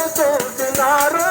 ఎవరు చూసినారు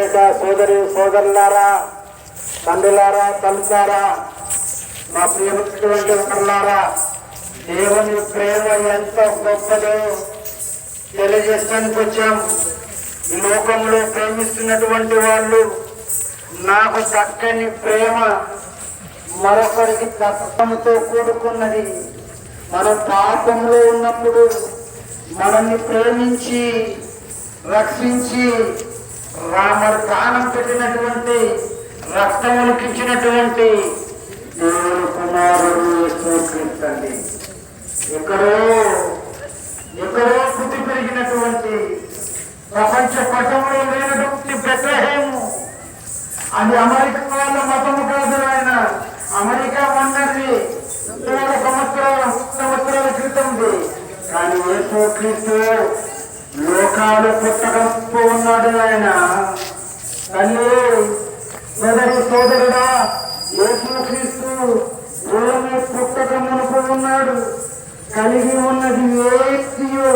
సూర్యాపేట సోదరి సోదరులారా తండ్రులారా తల్లులారా మా ప్రియమైనటువంటి ఒకరులారా దేవుని ప్రేమ ఎంత గొప్పదో తెలియజేస్తానికి వచ్చాం. లోకంలో ప్రేమిస్తున్నటువంటి వాళ్ళు నాకు చక్కని ప్రేమ మరొకరికి తత్వంతో కూడుకున్నది. మనం పాపంలో ఉన్నప్పుడు మనల్ని ప్రేమించి రక్షించి రాముడు ప్రాణం పెట్టినటువంటి రక్తములకిచ్చినటువంటి దేవుని కుమారుడు యేసుక్రీస్తండి ఎక్కడో ఎక్కడో పుట్టి పెరిగినటువంటి ప్రపంచ పటంలో లేనటువంటి బెత్లహేము. అది అమెరికా వాళ్ళ మతము కాదు ఆయన అమెరికా మండలి సంవత్సరాల సంవత్సరాల క్రితంది కానీ యేసు క్రీస్తు లోకాలు పుట్టకపో ఉన్నాడు ఆయన. తల్లి సోదరి సోదరుడా యేసుక్రీస్తు భూమి పుట్టక మునుపు ఉన్నాడు. కలిగి ఉన్నది ఏదియో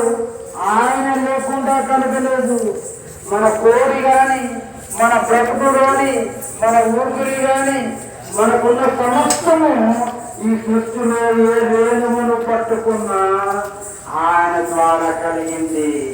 ఆయన లేకుండా కలగలేదు. మన కోడి గాని మన బ్రతుకు గాని మన ఊపిరి గాని మనకున్న సమస్తము ఈ సృష్టిలో ఏ రేణువును పట్టుకున్నా ఆయన ద్వారా కలిగింది.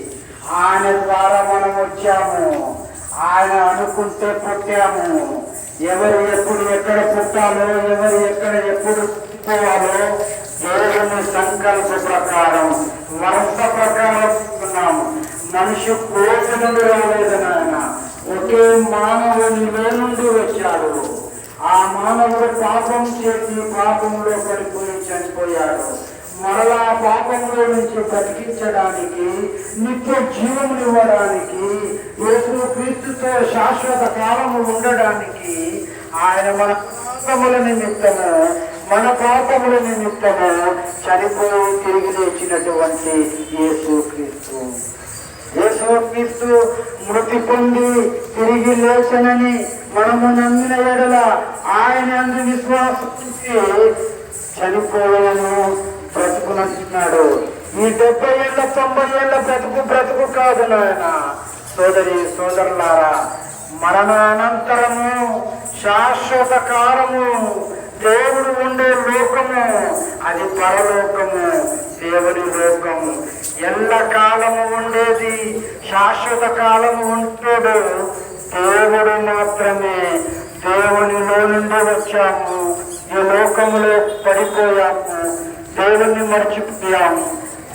ఆయన ద్వారా మనం వచ్చాము. ఆయన అనుకుంటే పుట్టాము. ఎవరు ఎప్పుడు ఎక్కడ పుట్టాలో ఎవరు ఎక్కడ ఎప్పుడు పోవాలో దేవుని సంకల్ప ప్రకారం వరుస ప్రకారం మనిషి కోటి నుండి రాలేదు నాయన. ఒకే మానవునిలో నుండి వచ్చాడు. ఆ మానవుడు పాపం చేసి పాపంలో పడిపోయి చనిపోయాడు. మరలా పాపంలో నుంచి బ్రతికించడానికి నిత్య జీవములు ఇవ్వడానికి యేసు క్రీస్తుతో శాశ్వత కాలము ఉండడానికి ఆయన మన పాపముల నిమిత్తము మన పాపముల నిమిత్తము చనిపోయి తిరిగి లేచినటువంటి యేసు క్రీస్తు. యేసుక్రీస్తు మృతి పొంది తిరిగి లేచనని మనము నమ్మిన ఎడల ఆయన అందు విశ్వాసం చనిపోయాను. బ్రతుకునంటున్నాడు. ఈ డెబ్బై ఏళ్ళ తొంభై ఏళ్ళ బ్రతుకు బ్రతుకు కాదు నాయన. సోదరి సోదరులారా మరణానంతరము శాశ్వత కాలము దేవుడు ఉండే లోకము అది పరలోకము దేవుని లోకము. ఎల్ల కాలము ఉండేది శాశ్వత కాలము ఉంటాడు దేవుడు మాత్రమే దేవునిలో నుండి వచ్చాము. ఈ లోకములో పడిపోయాము. దేవుణ్ణి మర్చిపోయాము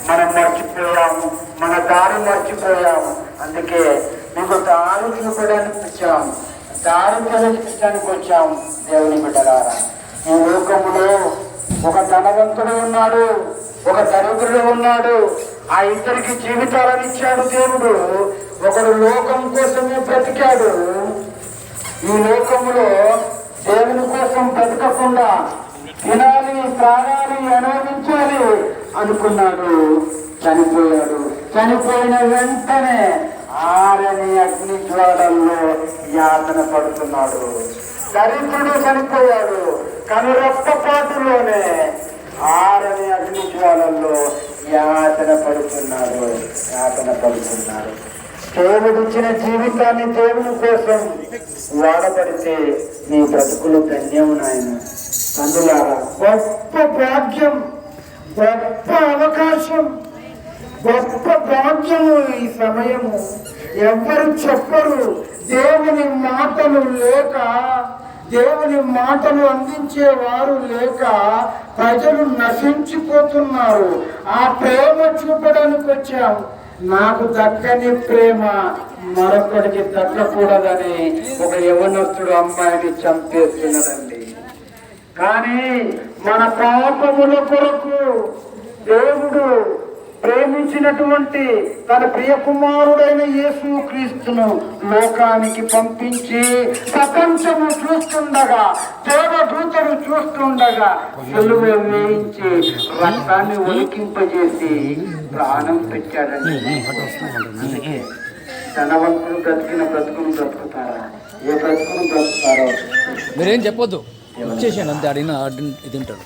మనం మర్చిపోయాము మన దారి మర్చిపోయాము. అందుకే మీకు దారి చూపడానికి వచ్చాము దారి ప్రదర్శించడానికి వచ్చాము దేవుని బిడ్డలారా. ఈ లోకంలో ఒక ధనవంతుడు ఉన్నాడు ఒక దరిద్రుడు ఉన్నాడు ఆ ఇద్దరికి జీవితాలను ఇచ్చాడు దేవుడు. ఒకడు లోకం కోసమే బ్రతికాడు. ఈ లోకంలో దేవుని కోసం బ్రతకకుండా తినాలి త్రాగాలి అనుభవించాలి అనుకున్నాడు. చనిపోయాడు. చనిపోయిన వెంటనే ఆరని అగ్ని జ్వాలల్లో యాతన పడుతున్నాడు. దరిద్రుడు చనిపోయాడు. కనురెప్పపాటులోనే ఆరని అగ్ని జ్వాలల్లో యాతన పడుతున్నాడు. యాతన పడుతున్నాడు. దేవుడిచ్చిన జీవితాన్ని దేవుని కోసం వాడబడితే నీ బ్రతుకులు ధన్యం నాయన. అందులారా. గొప్ప భాగ్యం గొప్ప అవకాశం గొప్ప భాగ్యము ఈ సమయము. ఎవరు చెప్పరు దేవుని మాటలు లేక దేవుని మాటలు అందించే వారు లేక ప్రజలు నశించిపోతున్నారు. ఆ ప్రేమ చూపడానికి వచ్చాం. నాకు దక్కని ప్రేమ మరొకడికి దక్కకూడదని ఒక యవనస్తుడు అమ్మాయిని చంపేస్తున్నాడని కానీ మన పాపముల కొరకు దేవుడు ప్రేమించినటువంటి తన ప్రియ కుమారుడైన యేసు క్రీస్తును లోకానికి పంపించి ప్రపంచము చూస్తుండగా దేవదూతలు చూస్తుండగా సులువ వేయించి రక్తాన్ని ఒలికింపజేసి ప్రాణం పెట్టాడని ధనవంతులు బ్రతికిన బ్రతుకును బ్రతుకుతారా? ఏ బ్రతుకును బ్రతుకుతారో? మీరేం చెప్పొద్దు. ఇచ్చేసాను అంతే అడిగిన తింటాడు.